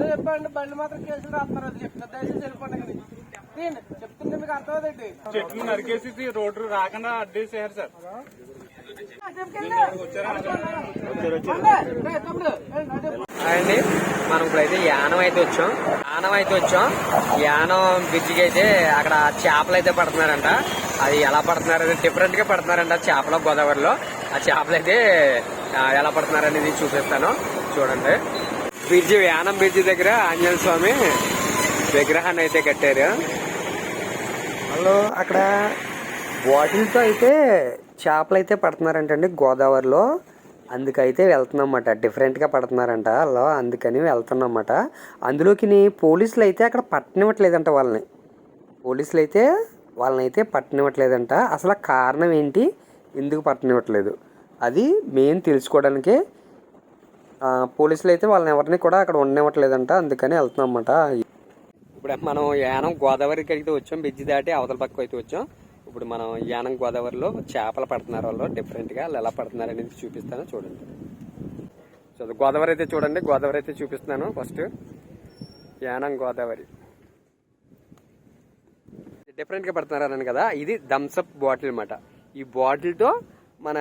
చెప్పండి బండి మాత్రం కేసులు రాస్తున్నారు. అది చెప్తా దయచేసి వెళ్ళిపోండి చెప్తుంటే మీకు అర్థమవుతుంది. చెట్లు నరికేసి రోడ్డు రాకుండా అడ్డేసారు సార్. అండి మనం ఇప్పుడైతే యానం అయితే వచ్చాం. యానం అయితే వచ్చాం. యానం బ్రిడ్జికి అయితే అక్కడ చేపలు అయితే పడుతున్నారంట. అది ఎలా పడుతున్నారు డిఫరెంట్గా పడుతున్నారంట చేపలు గోదావరిలో. ఆ చేపలు అయితే ఎలా పడుతున్నారు అనేది చూపిస్తాను. చూడండి. బ్రిడ్జి యానం బ్రిడ్జి దగ్గర ఆంజనేయ స్వామి విగ్రహాన్ని అయితే కట్టారు. హలో అక్కడ బాటిల్తో అయితే చేపలు అయితే పడుతున్నారంటండి గోదావరిలో. అందుకైతే వెళ్తున్నమాట డిఫరెంట్గా పడుతున్నారంట అలా అందుకని వెళ్తున్నమాట అందులోకి పోలీసులు అయితే అక్కడ పట్టనివ్వట్లేదంట వాళ్ళని. పోలీసులు అయితే వాళ్ళని అయితే పట్టనివ్వట్లేదంట. అసలు కారణం ఏంటి? ఎందుకు పట్టనివ్వట్లేదు? అది మెయిన్ తెలుసుకోవడానికి పోలీసులు అయితే వాళ్ళని ఎవరిని కూడా అక్కడ ఉండనివ్వట్లేదంట అందుకని వెళ్తున్నాం అన్నమాట ఇప్పుడు మనం యానం గోదావరికి అయితే వచ్చాం బ్రిడ్జ్ దాటి అవతల పక్క అయితే వచ్చాం. ఇప్పుడు మనం యానం గోదావరిలో చేపలు పడుతున్నారు వాళ్ళు డిఫరెంట్గా వాళ్ళు ఎలా పడుతున్నారు అనేది చూపిస్తాను చూడండి. సో గోదావరి అయితే చూడండి గోదావరి అయితే చూపిస్తున్నాను ఫస్ట్ యానం గోదావరి. డిఫరెంట్గా పడుతున్నారు అన్నాను కదా ఇది థమ్స్అప్ బాటిల్ అనమాట ఈ బాటిల్తో మన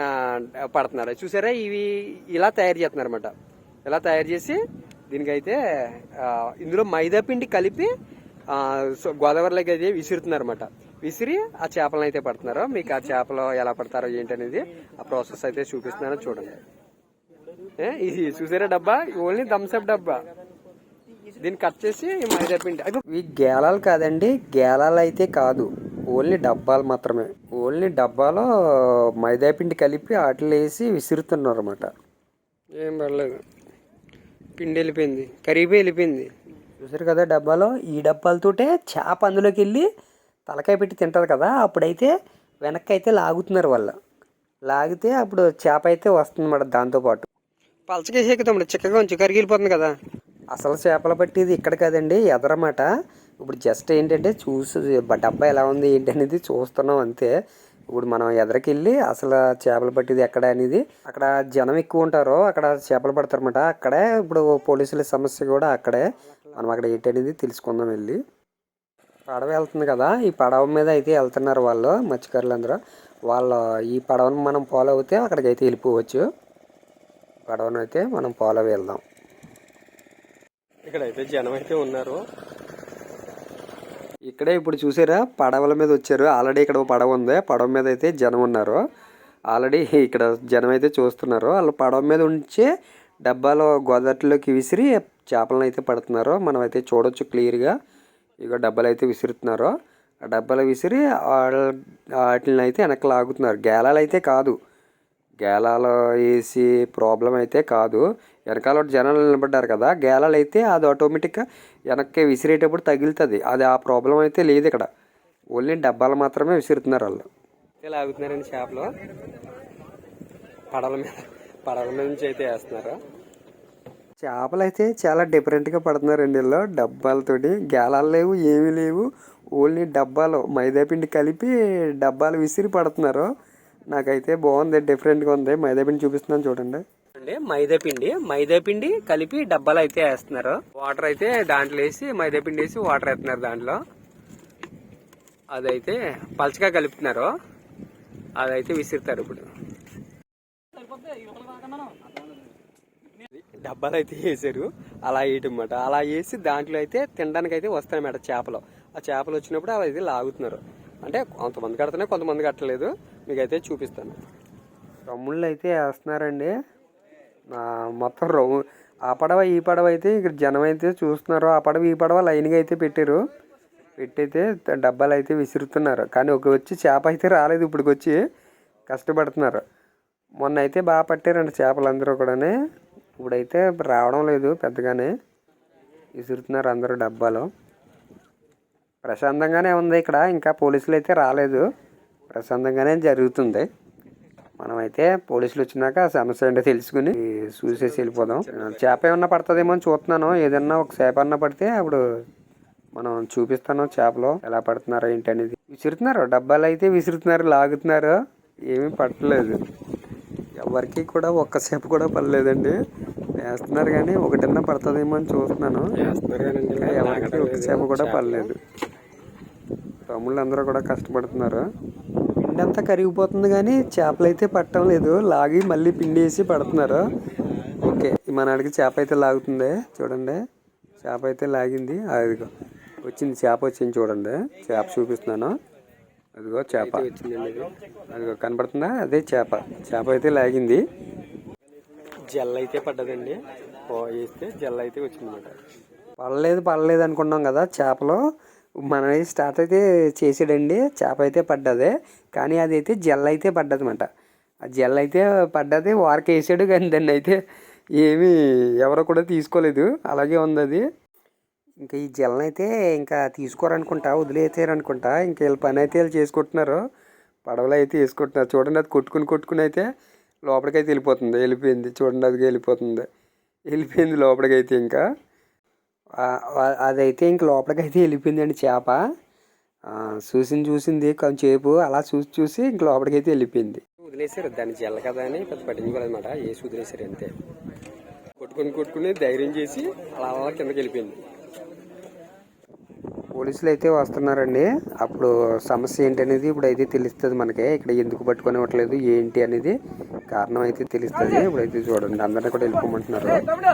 పడుతున్నారు. చూసారా? ఇవి ఇలా తయారు చేస్తున్నారు అనమాట ఇలా తయారు చేసి దీనికైతే ఇందులో మైదా పిండి కలిపి గోదావరిలోకి అయితే విసురుతున్నారు అనమాట విసిరి ఆ చేపలను అయితే పడుతున్నారు. మీకు ఆ చేపలు ఎలా పడతారో ఏంటి అనేది ఆ ప్రాసెస్ అయితే చూపిస్తున్నాను చూడండి. ఇది చూసారా డబ్బా? ఓన్లీ థమ్స్అప్ డబ్బా. దీన్ని కట్ చేసి మైదా పిండి. ఇవి గేలాలు కాదండి. గేలాలు అయితే కాదు. ఓన్లీ డబ్బాలు మాత్రమే. ఓన్లీ డబ్బాలో మైదా పిండి కలిపి వాటిలో వేసి విసురుతున్నారు అనమాట ఏం పర్లేదు. పిండి వెళ్ళిపోయింది. కరిగిపోయి వెళ్ళిపోయింది. చూసారు కదా డబ్బాలో? ఈ డబ్బాలతోటే చేప అందులోకి వెళ్ళి తలకాయ పెట్టి తింటారు కదా అప్పుడైతే వెనక్కి అయితే లాగుతున్నారు వాళ్ళు. లాగితే అప్పుడు చేప అయితే వస్తుంది అన్నమాట దాంతోపాటు పలచకేసే తమ్ముడు చిక్కగా ఉంచి కరిగిపోతుంది కదా. అసలు చేపలు పట్టేది ఇక్కడ కదండి ఎదరమాట. ఇప్పుడు జస్ట్ ఏంటంటే చూసి డబ్బా ఎలా ఉంది ఏంటి అనేది చూస్తున్నాం అంతే. ఇప్పుడు మనం ఎదరికెళ్ళి అసలు చేపలు పట్టేది ఎక్కడ అనేది అక్కడ జనం ఎక్కువ ఉంటారో అక్కడ చేపలు పడతారన్నమాట. అక్కడే ఇప్పుడు పోలీసుల సమస్య కూడా అక్కడే. మనం అక్కడ ఏంటి అనేది తెలుసుకుందాం వెళ్ళి. పడవ వెళ్తుంది కదా ఈ పడవ మీద అయితే వెళ్తున్నారు వాళ్ళు మత్స్యకారులు అందరూ. వాళ్ళు ఈ పడవను మనం ఫాలో అవుతే అక్కడికి అయితే వెళ్ళిపోవచ్చు. పడవను అయితే మనం ఫాలో వెళ్దాం. ఇక్కడైతే జనం అయితే ఉన్నారు. ఇక్కడే ఇప్పుడు చూసారా? పడవల మీద వచ్చారు. ఆల్రెడీ ఇక్కడ ఒక పడవ ఉంది. పడవ మీద అయితే జనం ఉన్నారు. ఆల్రెడీ ఇక్కడ జనం అయితే చూస్తున్నారు. వాళ్ళు పడవ మీద ఉంచే డబ్బాలో గోదావరిలోకి విసిరి చేపలను అయితే పడుతున్నారు. మనం అయితే చూడొచ్చు క్లియర్గా ఇక డబ్బాలు అయితే విసురుతున్నారు. ఆ డబ్బాలు విసిరి వాటిని అయితే వెనక్కి లాగుతున్నారు. గేలాలు అయితే కాదు. గేలాలు వేసి ప్రాబ్లం అయితే కాదు. వెనకాల ఒకటి జనాలు నిలబడ్డారు కదా. గేలాలు అయితే అది ఆటోమేటిక్గా వెనక్కి విసిరేటప్పుడు తగులుతుంది. అది ఆ ప్రాబ్లం అయితే లేదు ఇక్కడ. ఓన్లీ డబ్బాలు మాత్రమే విసురుతున్నారు వాళ్ళు. లాగుతున్నారండి చేపలు పడవల మీద పడవల మీద నుంచి అయితే వేస్తున్నారు. చేపలు అయితే చాలా డిఫరెంట్గా పడుతున్నారండి వీళ్ళు. డబ్బాలతోటి గేలాలు లేవు ఏమీ లేవు. ఓన్లీ డబ్బాలు మైదా పిండి కలిపి డబ్బాలు విసిరి పడుతున్నారు. నాకైతే బాగుంది డిఫరెంట్గా ఉంది. మైదా పిండి చూపిస్తున్నాను చూడండి. అండి మైదా పిండి. మైదా పిండి కలిపి డబ్బాలు అయితే వేస్తున్నారు. వాటర్ అయితే దాంట్లో వేసి మైదా పిండి వేసి వాటర్ వేస్తున్నారు దాంట్లో. అదైతే పలచగా కలుపుతున్నారు. అదైతే విసిరుతారు ఇప్పుడు. డబ్బాలు అయితే వేసారు. అలా వేయటమాట. అలా వేసి దాంట్లో అయితే తినడానికి అయితే వస్తాయన్నమాట చేపలు. ఆ చేపలు వచ్చినప్పుడు అవి అయితే లాగుతున్నారు. అంటే కొంతమంది కడుతున్నాయి కొంతమంది కట్టలేదు. మీకైతే చూపిస్తాను. రమ్ముళ్ళు అయితే వేస్తున్నారండి. మొత్తం రౌ ఆ పడవ ఈ పడవ అయితే ఇక్కడ జనం అయితే చూస్తున్నారు. ఆ పడవ ఈ పడవ లైన్గా అయితే పెట్టారు పెట్టయితే డబ్బాలు అయితే విసురుతున్నారు. కానీ ఒక వచ్చి చేప అయితే రాలేదు. ఇప్పటికి వచ్చి కష్టపడుతున్నారు. మొన్న అయితే బాగా పట్టారండి చేపలు అందరూ కూడానే. ఇప్పుడైతే రావడం లేదు పెద్దగానే. విసురుతున్నారు అందరూ డబ్బాలో. ప్రశాంతంగానే ఉంది ఇక్కడ. ఇంకా పోలీసులు అయితే రాలేదు. ప్రశాంతంగానే జరుగుతుంది. మనమైతే పోలీసులు వచ్చినాక సమస్య ఏంటో తెలుసుకుని చూసేసి వెళ్ళిపోదాం. చేప ఏమన్నా పడుతుందేమో అని చూస్తున్నాను ఏదన్నా ఒక చేప అన్నా పడితే అప్పుడు మనం చూపిస్తాను చేపలు ఎలా పడుతున్నారో ఏంటి అనేది విసురుతున్నారు? డబ్బాలు అయితే విసురుతున్నారు లాగుతున్నారు. ఏమీ పట్టలేదు. ఎవరికి కూడా ఒక్క సేపు కూడా పడలేదండి. వేస్తున్నారు కానీ ఒకటన్నా పడుతుందేమో అని చూస్తున్నాను ఇంకా ఎవరికి ఒక చేప కూడా పడలేదు. తమ్ముళ్ళు అందరూ కూడా కష్టపడుతున్నారు. పిండి అంతా కరిగిపోతుంది కానీ చేపలు అయితే పట్టడం లేదు. లాగి మళ్ళీ పిండి వేసి పడుతున్నారు. ఓకే మన అడిగి చేప అయితే లాగుతుంది చూడండి. చేప అయితే లాగింది అదిగో వచ్చింది చేప వచ్చింది చూడండి. చేప చూపిస్తున్నాను. అదిగో చేప. అదిగో కనపడుతుందా అదే చేప. చేప అయితే లాగింది. జెల్ అయితే పడ్డదండి. వేస్తే జెల్ అయితే వచ్చిందన్నమాట. పడలేదు పడలేదు అనుకున్నాం కదా చేపలు. మన స్టార్ట్ అయితే చేసాడండి చేప అయితే పడ్డది కానీ అది అయితే జెల్ అయితే పడ్డదన్నమాట ఆ జెల్ అయితే పడ్డది వారికి వేసాడు కానీ దాన్ని అయితే ఏమీ ఎవరు కూడా తీసుకోలేదు. అలాగే ఉంది అది. ఇంకా ఈ జెల్ని అయితే ఇంకా తీసుకోరనుకుంటా వదిలేసారనుకుంటా ఇంకా వీళ్ళ పని అయితే వీళ్ళు చేసుకుంటున్నారు. పడవలు అయితే వేసుకుంటున్నారు. చూడండి అది కొట్టుకుని కొట్టుకుని అయితే లోపలికైతే వెళ్ళిపోతుంది. వెళ్ళిపోయింది. చూడండి అది వెళ్ళిపోతుంది. వెళ్ళిపోయింది లోపలికైతే ఇంకా. అదైతే ఇంక లోపలికైతే వెళ్ళిపోయిందండి చేప. ఆ, చూసింది చూసింది కొంచెంసేపు అలా చూసి చూసి ఇంక లోపలికైతే వెళ్ళిపోయింది. వదిలేసారు దాన్ని జల్ల కదా అని పెద్ద పట్టించుకోలేదన్నమాట వేసి వదిలేసారు అంతే. కొట్టుకుని కొట్టుకుని ధైర్యం చేసి అలా అలా కిందకి వెళ్ళిపోయింది. పోలీసులు అయితే వస్తున్నారండి. అప్పుడు సమస్య ఏంటి అనేది ఇప్పుడు అయితే తెలుస్తుంది మనకి. ఇక్కడ ఎందుకు పట్టుకొని ఇవ్వట్లేదు ఏంటి అనేది కారణం అయితే తెలుస్తుంది. ఇప్పుడైతే చూడండి అందరినీ కూడా వెళ్ళిపోమంటున్నారు ఏయ్, తమ్ముడు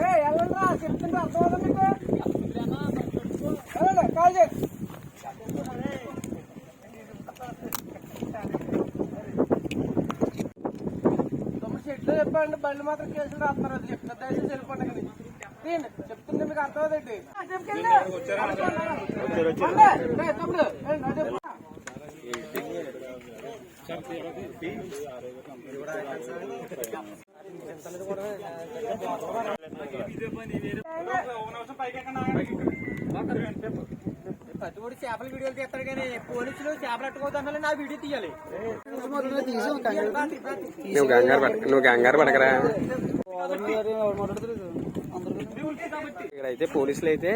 ఏ చెప్తుండ్రా అర్థమవుతుందా మీకు కాల్ చెట్లు చెప్పండి బండి మాత్రం కేసులు రాస్తున్నారు అది చెప్తా దయచేసి వెళ్ళిపోండి తీయండి చెప్తుంది మీకు తమ్ముడు చెప్పు. పట్టుబడి చేపల వీడియోలు తీస్తారు కానీ పోలీసులు చేపలు అట్టుకోవద్దు నా వీడియో తీయాలి నువ్వు కంగారు పడ ఇక్కడ అయితే పోలీసులు అయితే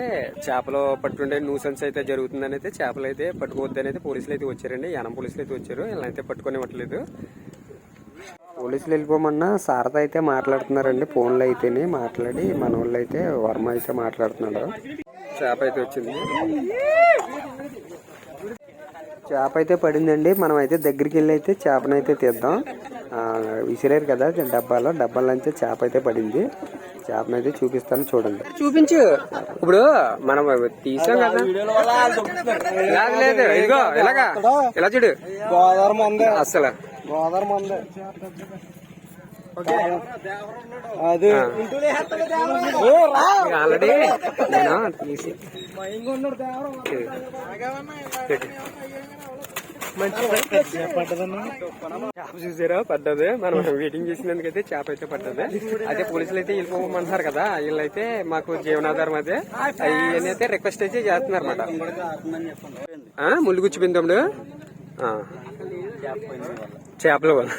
చేపలు పట్టుండే న్యూసెన్స్ అయితే జరుగుతుందని అయితే చేపలు అయితే పట్టుకోవద్దని అయితే పోలీసులు అయితే వచ్చారండి. యానం పోలీసులు అయితే వచ్చారు. ఇలా అయితే పట్టుకునివ్వట్లేదు పోలీసులు వెళ్ళిపోమన్నా సారథ అయితే మాట్లాడుతున్నారండి. ఫోన్లో అయితేనే మాట్లాడి మన వాళ్ళు అయితే వర్మ అయితే మాట్లాడుతున్నాడు చేప అయితే వచ్చింది. చేప అయితే పడిందండి. మనం అయితే దగ్గరికి వెళ్ళి అయితే చేపనైతే తీద్దాం. విసిరేరు విసిరారు కదా డబ్బాలో. డబ్బాలో అయితే చేప అయితే పడింది. చేపనైతే చూపిస్తాను చూడండి. చూపించు. ఇప్పుడు మనం తీసాం కదా. లేదు, లేదు. ఇదిగో ఇలాగా. ఇలా చూడు. గోదావరి మందే. అసలు గోదావరి మందే. అది. ఆల్రెడీ నేను తీసి. చేప చూసారా? పడ్డది. మనం వెయిటింగ్ చేసినందుకైతే చేప అయితే పడ్డది. అయితే పోలీసులు అయితే వెళ్ళిపోమంటున్నారు కదా. వీళ్ళైతే మాకు జీవనాధారం అదే. ఇవన్నీ అయితే రిక్వెస్ట్ అయితే చేస్తున్నారు అనమాట ముళ్ళు గుచ్చిపోయింది తమ్ముడు. చేపల వల్ల.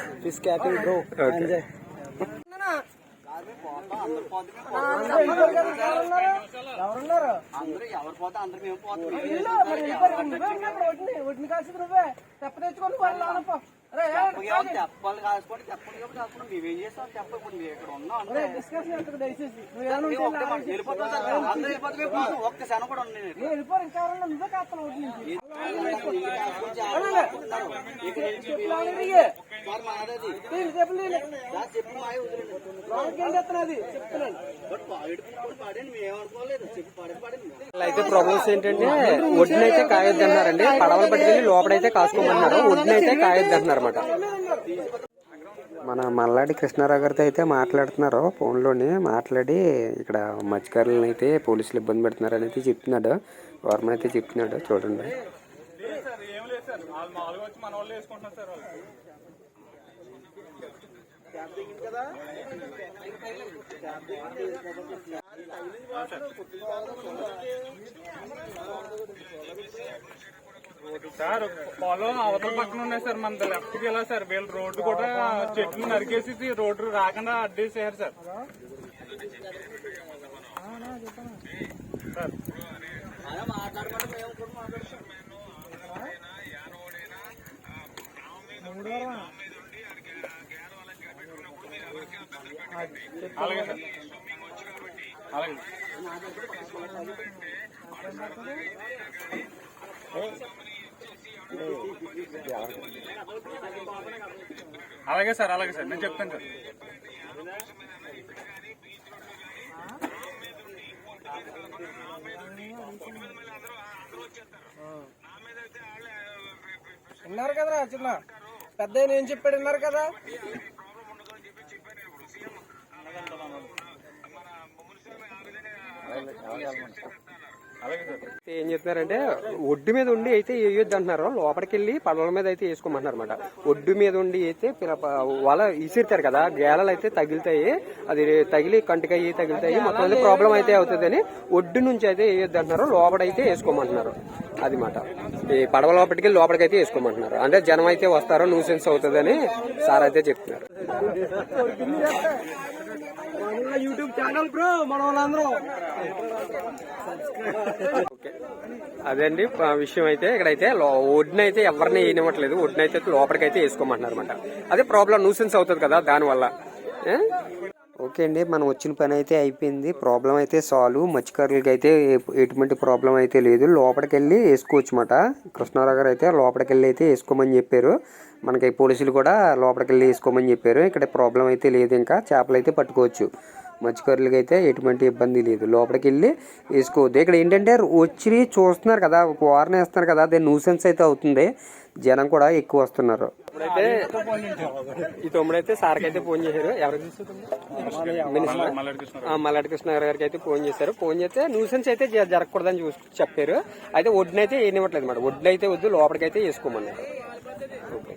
ఎవరున్నారు వెళ్ళిపోరు. నువ్వే ఉన్నావు ఇప్పుడు ఒడ్డుని, ఒడ్డుని కాల్సింది నువ్వే. తెప్ప తెచ్చుకొని పోయి లోనపో. రే, ఏ, ఒరే, డిస్కషన్ ఎందుకు దయచేసి? నువ్వు ఏమైనా ఉంటే నా ఆలోచన. నేను వెళ్ళిపోరు, ఇంకా ఎవరన్నా నువ్వే కాస్తాను అయితే ప్రాబ్లమ్స్ ఏంటంటే ఒడ్డునైతే కాయొద్దు అన్నారండి పడవలు పట్టుకెళ్ళి లోపలైతే కాసుకోమన్నారు. ఒడ్డునైతే కాయొద్దు అంటున్నారు అనమాట మన మల్లాడి కృష్ణారావు గారితో అయితే మాట్లాడుతున్నారు ఫోన్లోని మాట్లాడి ఇక్కడ మత్స్యకారులను అయితే పోలీసులు ఇబ్బంది పెడుతున్నారని అయితే చెప్తున్నాడు వర్మ అయితే చెప్తున్నాడు చూడండి సార్ ఏం లేదు సార్ వాళ్ళు మామూలుగా వచ్చి మన వాళ్ళు వేసుకుంటున్నారు సార్ వాళ్ళు సార్ పొలం అవతల పక్కన ఉన్నాయి సార్ మన లెఫ్ట్కి వెళ్ళా సార్? వీళ్ళు రోడ్డు కూడా చెట్లు నరికేసి రోడ్డు రాకుండా అడ్డేసారు సార్. సార్. అలాగే సార్ అలాగే అలాగే సార్. అలాగే సార్ నేను చెప్తాను సార్. విన్నారు కదరా చిన్న. పెద్ద ఏం చెప్పాడు విన్నారు కదా అలాగే సార్ ఏం చెప్తున్నారంటే ఒడ్డు మీద ఉండి అయితే వేయొద్దు అంటున్నారు లోపలికి వెళ్ళి పడవల మీద అయితే వేసుకోమంటున్నారు అనమాట ఒడ్డు మీద ఉండి అయితే వాళ్ళ ఇసిరుతారు కదా గేలలు అయితే తగులుతాయి. అది తగిలి కంటికయ్యి తగులుతాయి. మొత్తం ప్రాబ్లం అయితే అవుతుందని ఒడ్డు నుంచి అయితే వేయొద్దు అంటున్నారు లోపలైతే వేసుకోమంటున్నారు. అది మాట. ఈ పడవ లోపలికి వెళ్ళి లోపలికైతే వేసుకోమంటున్నారు. అంటే జనం అయితే వస్తారో న్యూసెన్స్ అవుతుందని సార్ అయితే చెప్తున్నారు. యూట్యూబ్ ఛానల్ బ్రో మన వాళ్ళందరూ. అదండి విషయం అయితే ఇక్కడైతే లో- అయితే ఎవరిని వేయనివ్వట్లేదు ఒడ్డునైతే లోపలికైతే వేసుకోమంటున్నారు అనమాట అదే ప్రాబ్లం న్యూసెన్స్ అవుతుంది కదా దానివల్ల. ఓకే అండి మనం వచ్చిన పని అయితే అయిపోయింది. ప్రాబ్లం అయితే సాల్వ్ మత్స్యకారులకి అయితే ఎటువంటి ప్రాబ్లం అయితే లేదు. లోపలికి వెళ్ళి వేసుకోవచ్చు అనమాట కృష్ణారావు గారు అయితే లోపలికి వెళ్ళి అయితే వేసుకోమని చెప్పారు. మనకి పోలీసులు కూడా లోపలికి వెళ్ళి వేసుకోమని చెప్పారు. ఇక్కడ ప్రాబ్లం అయితే లేదు ఇంకా. చేపలు అయితే పట్టుకోవచ్చు. మత్స్యకారులకి అయితే ఎటువంటి ఇబ్బంది లేదు. లోపలికి వెళ్ళి వేసుకోవద్దు. ఇక్కడ ఏంటంటే వచ్చి చూస్తున్నారు కదా వారణ వేస్తున్నారు కదా అదే న్యూసెన్స్ అయితే అవుతుంది. జనం కూడా ఎక్కువ వస్తున్నారు. ఇప్పుడైతే ఈ తమ్ముడైతే సార్కి అయితే ఫోన్ చేశారు. ఎవరు మల్లెడి కృష్ణ ఆ, మల్లాడి కృష్ణ గారికి అయితే ఫోన్ చేశారు. ఫోన్ చేస్తే న్యూసెన్స్ అయితే జరగకూడదని చూసి చెప్పారు. అయితే ఒడ్డునైతే ఏనివ్వట్లేదు ఒడ్డు అయితే వద్దు లోపలికైతే వేసుకోమన్నారు. ఓకే.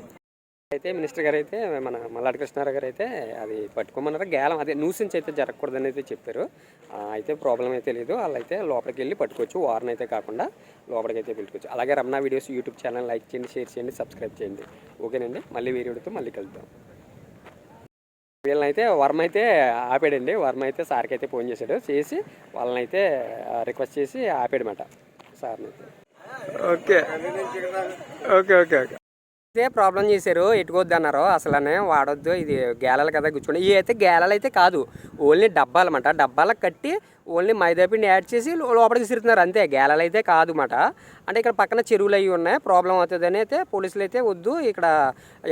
అయితే మినిస్టర్ గారు అయితే మన మల్లాడి కృష్ణారావు గారు అయితే అది పట్టుకోమన్నారు. గేలం అదే న్యూసెన్స్ అయితే జరగకూడదని అయితే చెప్పారు అయితే ప్రాబ్లం అయితే లేదు. వాళ్ళు అయితే లోపలికి వెళ్ళి పట్టుకోవచ్చు. వారం అయితే కాకుండా లోపలికి అయితే పెట్టుకోవచ్చు అలాగే Ramana videos YouTube channel like చేయండి షేర్ చేయండి సబ్స్క్రైబ్ చేయండి. ఓకేనండి? మళ్ళీ వీడియోతో మళ్ళీ కలుద్దాం. వీళ్ళనైతే వర్మ అయితే ఆపాడండి. వర్మ అయితే సార్కి అయితే ఫోన్ చేశాడు. చేసి వాళ్ళని అయితే రిక్వెస్ట్ చేసి ఆపాడమాట సార్ని అయితే ఓకే. Okay okay okay. ఇదే ప్రాబ్లం చేశారు. ఎట్టుకోవద్దు అన్నారు అసలనే వాడొద్దు. ఇది గేలాలు కదా గుచ్చుకుంటే ఇవి అయితే గేలాలు అయితే కాదు. ఓన్లీ డబ్బాలు అన్నమాట డబ్బాలకు కట్టి ఓన్లీ మైదాపిండి యాడ్ చేసి లోపలికి విసురుతున్నారు అంతే. గ్యాలలు అయితే కాదు మాట. అంటే ఇక్కడ పక్కన చెరువులు అవి ఉన్నాయి. ప్రాబ్లం అవుతుందని అయితే పోలీసులు అయితే వద్దు. ఇక్కడ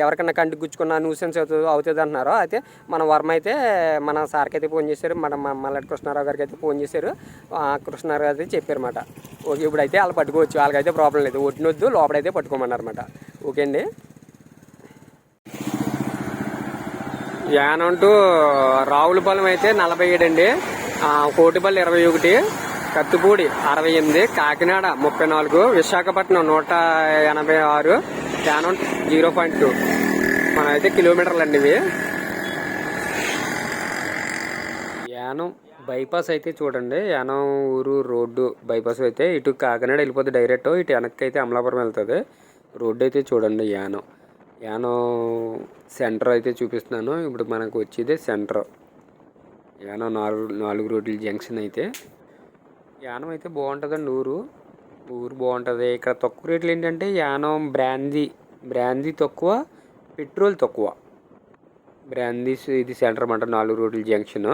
ఎవరికైనా కంటికి గుచ్చుకున్న న్యూసెన్స్ అవుతుంది అవుతుంది అంటున్నారు. అయితే మన వర్మ అయితే మన సార్కి అయితే ఫోన్ చేశారు. మన మల్లటి కృష్ణారావు గారికి అయితే ఫోన్ చేశారు. కృష్ణారావు గారు అయితే చెప్పారన్నమాట ఓకే ఇప్పుడు అయితే వాళ్ళు పట్టుకోవచ్చు. వాళ్ళకైతే ప్రాబ్లం లేదు. ఒట్టినొద్దు లోపలైతే పట్టుకోమన్నారన్నమాట ఓకే అండి యానంటూ రావులపాలెం అయితే నలభై ఏడు అండి. కోటిపల్లి ఇరవై ఒకటి కత్తిపూడి అరవై ఎనిమిది కాకినాడ ముప్పై నాలుగు విశాఖపట్నం నూట ఎనభై ఆరు యానం జీరో పాయింట్ టూ. మనం అయితే కిలోమీటర్లు అండి ఇవి. యానం బైపాస్ అయితే చూడండి యానం ఊరు రోడ్డు బైపాస్ అయితే ఇటు కాకినాడ వెళ్ళిపోతే డైరెక్ట్ ఇటు వెనక్కి అయితే అమలాపురం వెళ్తుంది. రోడ్డు అయితే చూడండి యానం. యానం సెంటర్ అయితే చూపిస్తున్నాను. ఇప్పుడు మనకు వచ్చేది సెంటర్. యానం నాలుగు నాలుగు రోడ్ల జంక్షన్ అయితే యానం అయితే బాగుంటుందండి ఊరు. ఊరు బాగుంటుంది. ఇక్కడ తక్కువ రేట్లు ఏంటంటే యానం బ్రాందీ బ్రాందీ తక్కువ పెట్రోల్ తక్కువ. బ్రాందీ ఇది సెంటర్ అనమాట నాలుగు రోడ్ల జంక్షన్.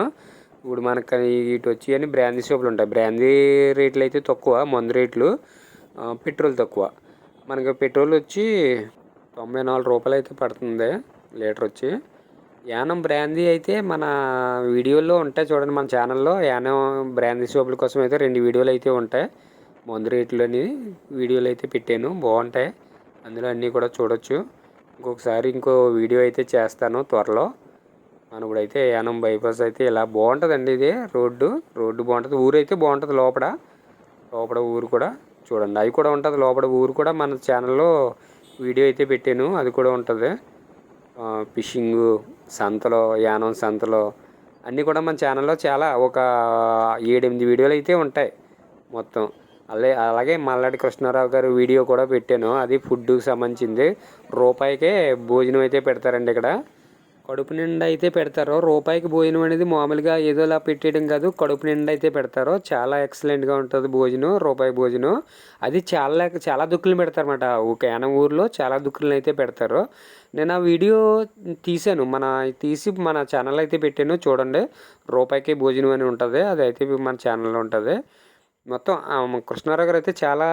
ఇప్పుడు మనకు ఇటు వచ్చి అని బ్రాందీ షాపులు ఉంటాయి. బ్రాందీ రేట్లు అయితే తక్కువ మందు రేట్లు పెట్రోల్ తక్కువ. మనకి పెట్రోల్ వచ్చి తొంభై నాలుగు రూపాయలు అయితే పడుతుంది లీటర్ వచ్చి. యానం బ్రాందీ అయితే మన వీడియోలో ఉంటాయి చూడండి మన ఛానల్లో. యానం బ్రాందీ షాపుల కోసం అయితే రెండు వీడియోలు అయితే ఉంటాయి. మందు రేట్లు వీడియోలు అయితే పెట్టాను. బాగుంటాయి. అందులో అన్నీ కూడా చూడొచ్చు. ఇంకొకసారి ఇంకో వీడియో అయితే చేస్తాను త్వరలో. మనం ఇప్పుడైతే యానం బైపాస్ అయితే ఇలా బాగుంటుందండి ఇది. రోడ్డు రోడ్డు బాగుంటుంది. ఊరు అయితే బాగుంటుంది లోపల. లోపల ఊరు కూడా చూడండి. అవి కూడా ఉంటుంది. లోపల ఊరు కూడా మన ఛానల్లో వీడియో అయితే పెట్టాను. అది కూడా ఉంటుంది. ఫిషింగ్ సంతలో యానం సంతలో అన్నీ కూడా మన ఛానల్లో చాలా ఒక ఏడెనిమిది వీడియోలు అయితే ఉంటాయి మొత్తం. అలాగే అలాగే మల్లాడి కృష్ణారావు గారు వీడియో కూడా పెట్టాను. అది ఫుడ్కి సంబంధించింది. రూపాయికే భోజనం అయితే పెడతారండి ఇక్కడ. కడుపు నిండా అయితే పెడతారు రూపాయికి భోజనం అనేది మామూలుగా ఏదోలా పెట్టేయడం కాదు కడుపు నిండా అయితే పెడతారు చాలా ఎక్సలెంట్గా ఉంటుంది భోజనం రూపాయి భోజనం. అది చాలా చాలా దుక్కులు పెడతారన్నమాట. ఒక యానం ఊర్లో చాలా దుక్కులను అయితే పెడతారు. నేను ఆ వీడియో తీసాను మన తీసి మన ఛానల్ అయితే పెట్టాను. చూడండి రూపాయికి భోజనం అని ఉంటుంది. అది అయితే మన ఛానల్లో ఉంటుంది. మొత్తం కృష్ణారావు గారు అయితే చాలా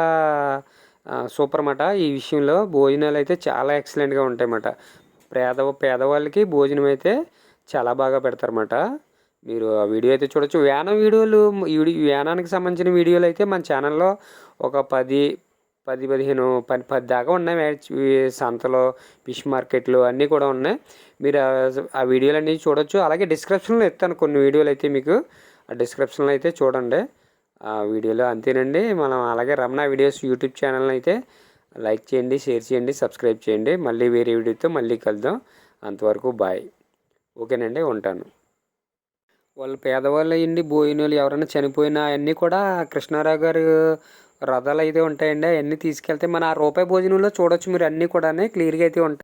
సూపర్ అన్నమాట. ఈ విషయంలో భోజనాలు అయితే చాలా ఎక్సలెంట్గా ఉంటాయన్నమాట. పేద పేదవాళ్ళకి భోజనం అయితే చాలా బాగా పెడతారన్నమాట. మీరు ఆ వీడియో అయితే చూడొచ్చు. వ్యానం వీడియోలు వేనానికి వ్యానానికి సంబంధించిన వీడియోలు అయితే మన ఛానల్లో ఒక పది పది పదిహేను పది పది దాకా ఉన్నాయి. సంతలో ఫిష్ మార్కెట్లు అన్నీ కూడా ఉన్నాయి. మీరు ఆ- వీడియోలు అన్నీ చూడొచ్చు. అలాగే డిస్క్రిప్షన్లో ఇస్తాను కొన్ని వీడియోలు అయితే మీకు. ఆ డిస్క్రిప్షన్లో అయితే చూడండి. ఆ వీడియోలో అంతేనండి. మనం అలాగే రమణ వీడియోస్ యూట్యూబ్ ఛానల్ అయితే లైక్ చేయండి షేర్ చేయండి సబ్స్క్రైబ్ చేయండి. మళ్ళీ వేరే వీడియోతో మళ్ళీ కలుద్దాం. అంతవరకు బాయ్. ఓకేనండి ఉంటాను. వాళ్ళు పేదవాళ్ళు అయ్యండి భోజనాలు ఎవరైనా చనిపోయినా అవన్నీ కూడా కృష్ణారావు గారు రథాలు అయితే ఉంటాయండి. అవన్నీ తీసుకెళ్తే మన ఆ రూపాయి భోజనంలో చూడొచ్చు మీరు. అన్నీ కూడా క్లియర్గా అయితే ఉంటాయి.